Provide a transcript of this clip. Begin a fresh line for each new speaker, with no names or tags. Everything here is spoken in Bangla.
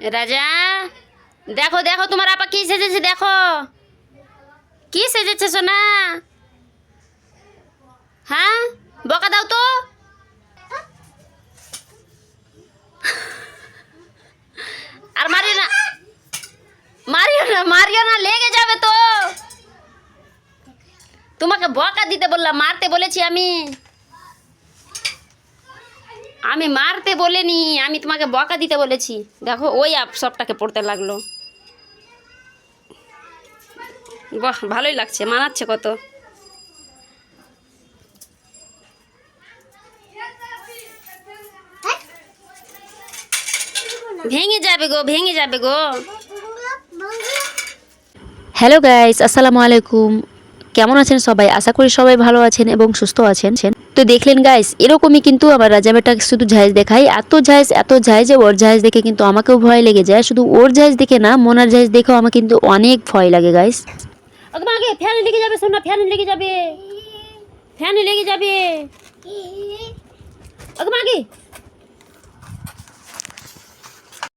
রাজা, দেখো দেখো, তোমার আপা কি সেজেছে, দেখো। কি সেজেছে, সোনা? হ্যাঁ? বকা দাও তো। আর মারিও না। মারিও না মারিও না, লেগে যাবে তো। তোমাকে বকা দিতে বললাম, মারতে বলেছি আমি। আমি মারতে বলিনি আমি তোমাকে বকা দিতে বলেছি। দেখো ওই আপ সবটাকে পড়তে লাগল। বাহ ভালোই লাগছে মানাচ্ছে কত। ভেঙে যাবে গো ভেঙে যাবে গো।
হ্যালো গাইস আসসালামু আলাইকুম। কেমন আছেন সবাই? আশা করি সবাই ভালো আছেন এবং সুস্থ আছেন। তো দেখলেন গাইস এরকমই কিন্তু আমার রাজাবেটা শুধু ঝাইজ দেখাই এত ঝাইজ এত ঝাইজ ওর ঝাইজ দেখে কিন্তু আমাকেও ভয় লেগে যায়। শুধু ওর ঝাইজ দেখে না, মোনার ঝাইজ দেখেও আমার কিন্তু অনেক ভয় লাগে গাইস
ফ্যান লেগে যাবে ফ্যান লেগে যাবে।